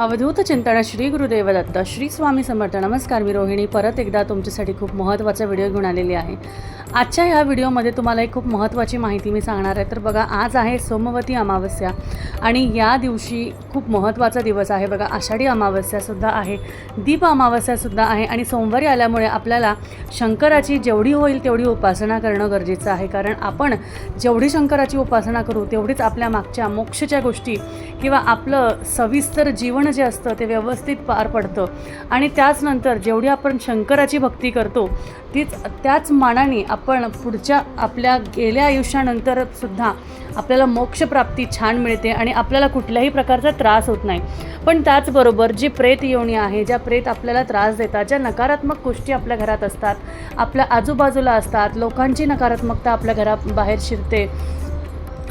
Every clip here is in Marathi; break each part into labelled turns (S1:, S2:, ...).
S1: अवधूत चिंतन श्री गुरुदेव दत्त श्री स्वामी समर्थ. नमस्कार मी रोहिणी. परत एकदा तुमच्यासाठी खूप महत्त्वाचा व्हिडिओ घेऊन आलेली आहे. आजच्या ह्या व्हिडिओमध्ये तुम्हाला एक खूप महत्त्वाची माहिती मी सांगणार आहे. तर बघा आज आहे सोमवती अमावस्या आणि या दिवशी खूप महत्त्वाचा दिवस आहे. बघा आषाढी अमावस्यासुद्धा आहे दीप अमावस्यासुद्धा आहे आणि सोमवारी आल्यामुळे आपल्याला शंकराची जेवढी होईल तेवढी उपासना करणं गरजेचं आहे. कारण आपण जेवढी शंकराची उपासना करू तेवढीच आपल्या मागच्या मोक्षच्या गोष्टी किंवा आपलं सविस्तर जीवन जे असतं ते व्यवस्थित पार पडतं. आणि त्याचनंतर जेवढी आपण शंकराची भक्ती करतो तीच त्याच मानाने आपण पुढच्या आपल्या गेल्या आयुष्यानंतर सुद्धा आपल्याला मोक्षप्राप्ती छान मिळते आणि आपल्याला कुठल्याही प्रकारचा त्रास होत नाही. पण त्याचबरोबर जी प्रेत योनी आहे ज्या प्रेत आपल्याला त्रास देतात ज्या नकारात्मक गोष्टी आपल्या घरात असतात आपल्या आजूबाजूला असतात लोकांची नकारात्मकता आपल्या घराबाहेर शिरते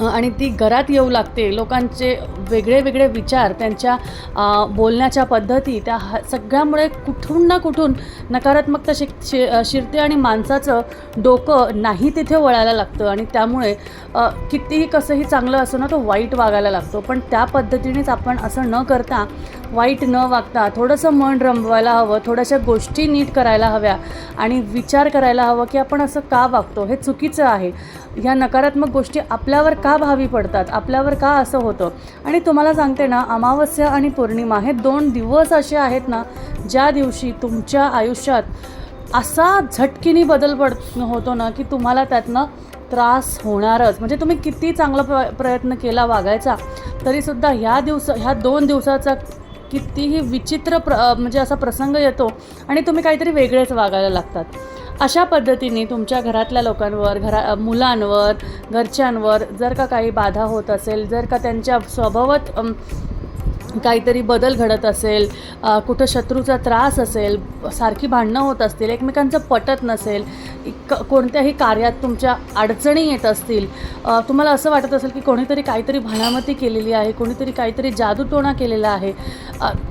S1: आणि ती घरात येऊ लागते. लोकांचे वेगळे वेगळे विचार त्यांच्या बोलण्याच्या पद्धती त्या हा सगळ्यामुळे कुठून ना कुठून नकारात्मकता शिक शि शिरते आणि माणसाचं डोकं नाही तिथे वळायला लागतं. आणि त्यामुळे कितीही कसंही चांगलं असं ना तो वाईट वागायला लागतो. पण त्या पद्धतीनेच आपण असं न करता वाईट न वागता थोडंसं मन रमवायला हवं थोड्याशा गोष्टी नीट करायला हव्या आणि विचार करायला हवं की आपण असं का वागतो? हे चुकीचं आहे. ह्या नकारात्मक गोष्टी आपल्यावर का भावी पडतात? आपल्यावर का असं होतं? आणि तुम्हाला सांगते ना अमावस्या आणि पौर्णिमा हे दोन दिवस असे आहेत ना ज्या दिवशी तुमच्या आयुष्यात असा झटकीने बदल पड होतो ना की तुम्हाला त्यातनं त्रास होणारच. म्हणजे तुम्ही किती चांगला प्र प्रयत्न केला वागायचा तरीसुद्धा ह्या दिवस ह्या दोन दिवसाचा कितीही विचित्र प्र म्हणजे असा प्रसंग येतो आणि तुम्ही काहीतरी वेगळेच वागायला लागतात. अशा पद्धतीने तुमच्या घरातल्या लोकांवर घरा मुलांवर घरच्यांवर जर का काही बाधा होत असेल जर का त्यांच्या स्वभावात काहीतरी बदल घडत असेल कुठं शत्रूचा त्रास असेल सारखी भांडणं होत असतील एकमेकांचं पटत नसेल क कोणत्याही कार्यात तुमच्या अडचणी येत असतील तुम्हाला असं वाटत असेल की कोणीतरी काहीतरी भणामती केलेली आहे कोणीतरी काहीतरी जादूटोणा केलेला आहे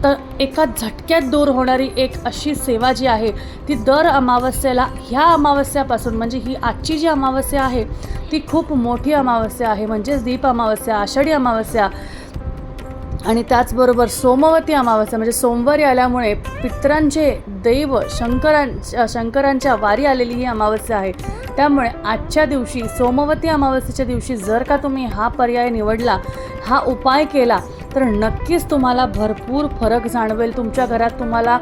S1: तर एका झटक्यात दूर होणारी एक अशी सेवा जी आहे ती दर अमावस्येला ह्या अमावस्यापासून म्हणजे ही आजची जी अमावस्या आहे ती खूप मोठी अमावस्या आहे म्हणजेच दीप अमावस्या आषाढी अमावस्या आणि त्याचबरोबर सोमवती अमावस्या म्हणजे सोमवारी आल्यामुळे पितरांचे दैव शंकरां शंकरांच्या वारी आलेली ही अमावस्या आहे. त्यामुळे आजच्या दिवशी सोमवती अमावस्येच्या दिवशी जर का तुम्ही हा पर्याय निवडला हा उपाय केला तर नक्कीच तुम्हाला भरपूर फरक जाणवेल. तुमच्या घरात तुम्हाला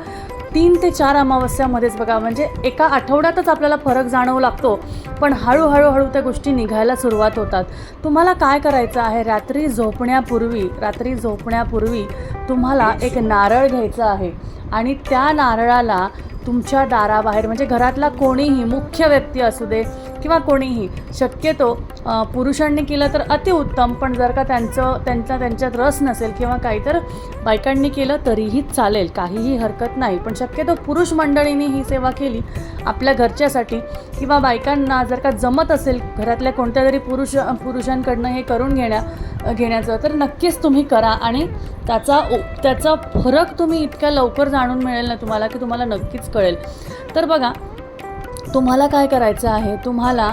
S1: तीन ते चार अमावस्यामध्येच बघा म्हणजे एका आठवड्यातच आपल्याला फरक जाणवू लागतो. पण हळूहळू हळू त्या गोष्टी निघायला सुरुवात होतात. तुम्हाला काय करायचं आहे? रात्री झोपण्यापूर्वी रात्री झोपण्यापूर्वी तुम्हाला एक नारळ घ्यायचा आहे. आणि त्या नारळाला तुमच्या दाराबाहेर म्हणजे घरातला कोणीही मुख्य व्यक्ती असू दे किंवा कोणीही शक्यतो पुरुषांनी केलं तर अतिउत्तम पण जर का त्यांचं त्यांचा त्यांच्यात रस नसेल किंवा काही तर बायकांनी केलं तरीही चालेल काहीही हरकत नाही. पण शक्यतो पुरुष मंडळींनी ही सेवा केली आपल्या घरच्यासाठी किंवा बायकांना जर का जमत असेल घरातल्या कोणत्या तरी पुरुष पुरुषांकडनं हे करून घेण्या घेण्याचं तर नक्कीच तुम्ही करा आणि त्याचा त्याचा फरक तुम्ही इतक्या लवकर जाणून मिळेल ना तुम्हाला की तुम्हाला नक्कीच कळेल. तर बघा तुम्हाला काय करायचं आहे? तुम्हाला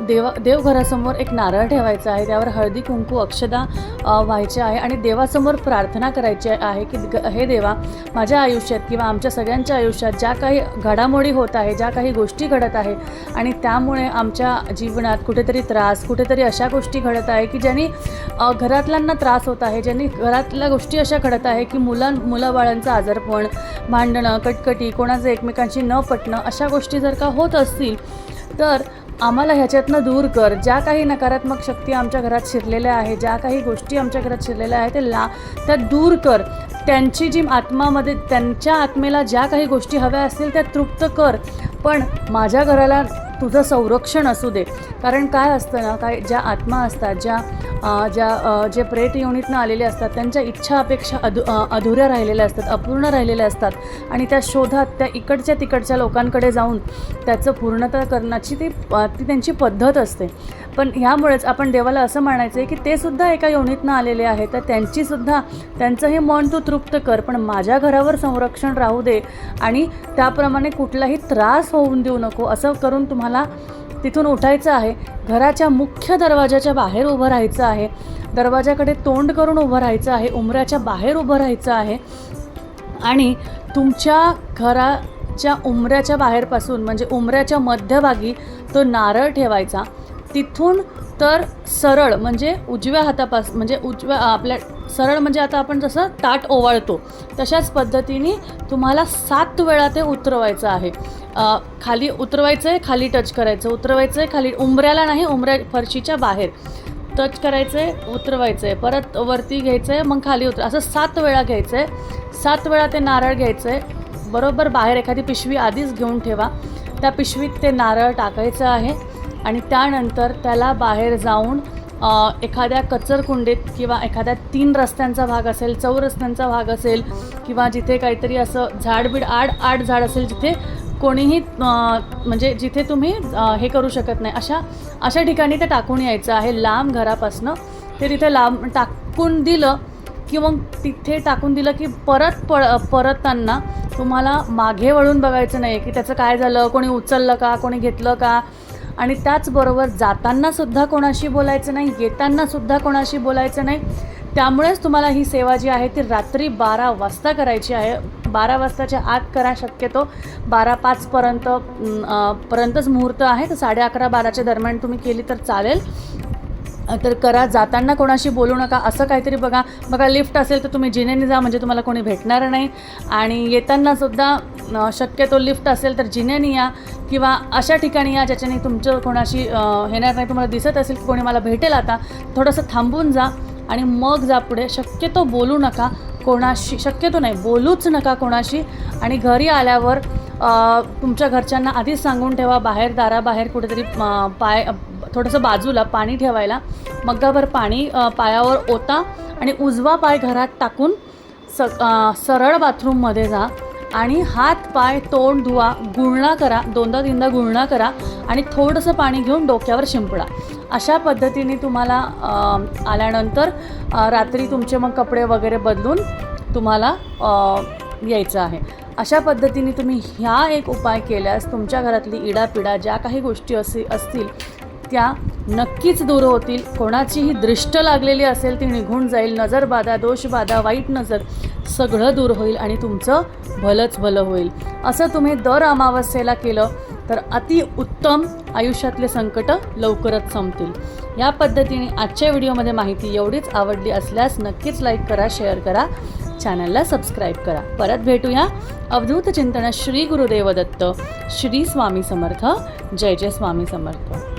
S1: देवा देव देवघरासमोर एक नारळ ठेवायचा आहे त्यावर हळदी कुंकू अक्षदा व्हायचे आहे आणि देवासमोर प्रार्थना करायची आहे की ग- हे देवा माझ्या आयुष्यात किंवा आमच्या सगळ्यांच्या आयुष्यात ज्या काही घडामोडी होत आहे ज्या काही गोष्टी घडत आहे आणि त्यामुळे आमच्या जीवनात कुठेतरी त्रास कुठेतरी अशा गोष्टी घडत आहे की ज्यांनी घरातल्यांना त्रास होत आहे ज्यांनी घरातल्या गोष्टी अशा घडत आहे की मुलां मुलाबाळांचं आजारपण भांडणं कटकटी कोणाचं एकमेकांशी न पटणं अशा गोष्टी जर का होत असतील तर आम्हाला ह्याच्यातनं दूर कर. ज्या काही नकारात्मक शक्ती आमच्या घरात शिरलेल्या आहे ज्या काही गोष्टी आमच्या घरात शिरलेल्या आहेत ते ला त्या दूर कर. त्यांची जी आत्मामध्ये त्यांच्या आत्मेला ज्या काही गोष्टी हव्या असतील त्या तृप्त कर. पण माझ्या घराला तुझं संरक्षण असू दे. कारण काय असतं ना काय ज्या आत्मा असतात ज्या ज्या जे प्रेट युनिटनं आलेले असतात त्यांच्या इच्छा अपेक्षा अधु अधुऱ्या राहिलेल्या असतात अपूर्ण राहिलेल्या असतात. आणि त्या शोधात त्या इकडच्या तिकडच्या लोकांकडे जाऊन त्याचं पूर्णता करण्याची ती ती त्यांची पद्धत असते. पण ह्यामुळेच आपण देवाला असं म्हणायचं आहे की ते सुद्धा एका योनीतनं आलेले आहे तर त्यांचीसुद्धा त्यांचं हे मन तू तृप्त कर पण माझ्या घरावर संरक्षण राहू दे आणि त्याप्रमाणे कुठलाही त्रास होऊन देऊ नको असं करून तुम्हाला तिथून उठायचं आहे. घराच्या मुख्य दरवाजाच्या बाहेर उभं राहायचं आहे. दरवाजाकडे तोंड करून उभं राहायचं आहे. उमऱ्याच्या बाहेर उभं राहायचं आहे. आणि तुमच्या घराच्या उमऱ्याच्या बाहेरपासून म्हणजे उमऱ्याच्या मध्यभागी तो नारळ ठेवायचा. तिथून तर सरळ म्हणजे उजव्या हातापास म्हणजे उजव्या आपल्या सरळ म्हणजे आता आपण जसं ताट ओवाळतो तशाच पद्धतीने तुम्हाला सात वेळा ते उतरवायचं आहे. खाली उतरवायचं आहे खाली टच करायचं. उतरवायचं आहे खाली उंबऱ्याला नाही उंबऱ्या फरशीच्या बाहेर. टच करायचं आहे उतरवायचं आहे परत वरती घ्यायचं आहे मग खाली उतर असं सात वेळा घ्यायचं आहे सात वेळा ते नारळ घ्यायचं आहे बरोबर बाहेर एखादी पिशवी आधीच घेऊन ठेवा. त्या पिशवीत ते नारळ टाकायचं आहे. आणि त्यानंतर त्याला बाहेर जाऊन एखाद्या कचरकुंडीत किंवा एखाद्या तीन रस्त्यांचा भाग असेल चौरस्त्यांचा भाग असेल किंवा जिथे काहीतरी असं झाडबीड आड आड झाड असेल जिथे कोणीही म्हणजे जिथे तुम्ही हे करू शकत नाही. अशा अशा ठिकाणी ते टाकून यायचं आहे लांब घरापासनं. ते तिथे लांब टाकून दिलं की मग तिथे टाकून दिलं की परत पळ परतताना तुम्हाला मागे वळून बघायचं नाही की त्याचं काय झालं कोणी उचललं का कोणी घेतलं का? आणि त्याचबरोबर जाताना सुद्धा कोणाशी बोलायचं नाही येताना सुद्धा कोणाशी बोलायचं नाही. त्यामुळेच तुम्हाला ही सेवा जी आहे ती रात्री बारा वाजता करायची आहे. बारा वाजताच्या आत करा शक्यतो. बारा पाचपर्यंत पर्यंतच मुहूर्त आहे. तर साडे अकरा बाराच्या दरम्यान तुम्ही केली तर चालेल. तर करा जाताना कोणाशी बोलू नका. असं काहीतरी बघा. बघा लिफ्ट असेल तर तुम्ही जिनेने जा म्हणजे तुम्हाला कोणी भेटणार नाही. आणि येताना सुद्धा शक्यतो लिफ्ट असेल तर जिन्याने या किंवा अशा ठिकाणी या ज्याच्याने तुमचं कोणाशी येणार नाही तुम्हाला दिसत असेल की कोणी मला भेटेल आता थोडंसं थांबून जा आणि मग जा पुढे. शक्यतो बोलू नका कोणाशी शक्यतो नाही बोलूच नका कोणाशी. आणि घरी आल्यावर तुमच्या घरच्यांना आधीच सांगून ठेवा बाहेर दाराबाहेर कुठेतरी पाय थोडंसं बाजूला पाणी ठेवायला. मग्गाभर पाणी पायावर ओता आणि उजवा पाय घरात टाकून स सरळ बाथरूममध्ये जा. आणि हात पाय तोंड धुवा गुळणा करा दोनदा तीनदा गुळणा करा आणि थोडंसं पाणी घेऊन डोक्यावर शिंपडा. अशा पद्धतीने तुम्हाला आल्यानंतर रात्री तुमचे मग कपडे वगैरे बदलून तुम्हाला यायचं आहे. अशा पद्धतीने तुम्ही ह्या एक उपाय केल्यास तुमच्या घरातली इडापिडा ज्या काही गोष्टी असे असतील त्या नक्कीच दूर होतील कोणाचीही दृष्ट लागलेली असेल ती निघून जाईल नजरबाधा दोषबाधा वाईट नजर सगळं दूर होईल आणि तुमचं भलंच भलं होईल. असं तुम्ही दर अमावस्येला केलं तर अति उत्तम आयुष्यातले संकट लवकरच संपतील. या पद्धतीने आजच्या व्हिडिओमध्ये माहिती एवढीच आवडली असल्यास नक्कीच लाईक करा शेअर करा चॅनलला सबस्क्राईब करा. परत भेटूया अवधूत चिंतन श्री गुरुदेव दत्त श्री स्वामी समर्थ जय जय स्वामी समर्थ.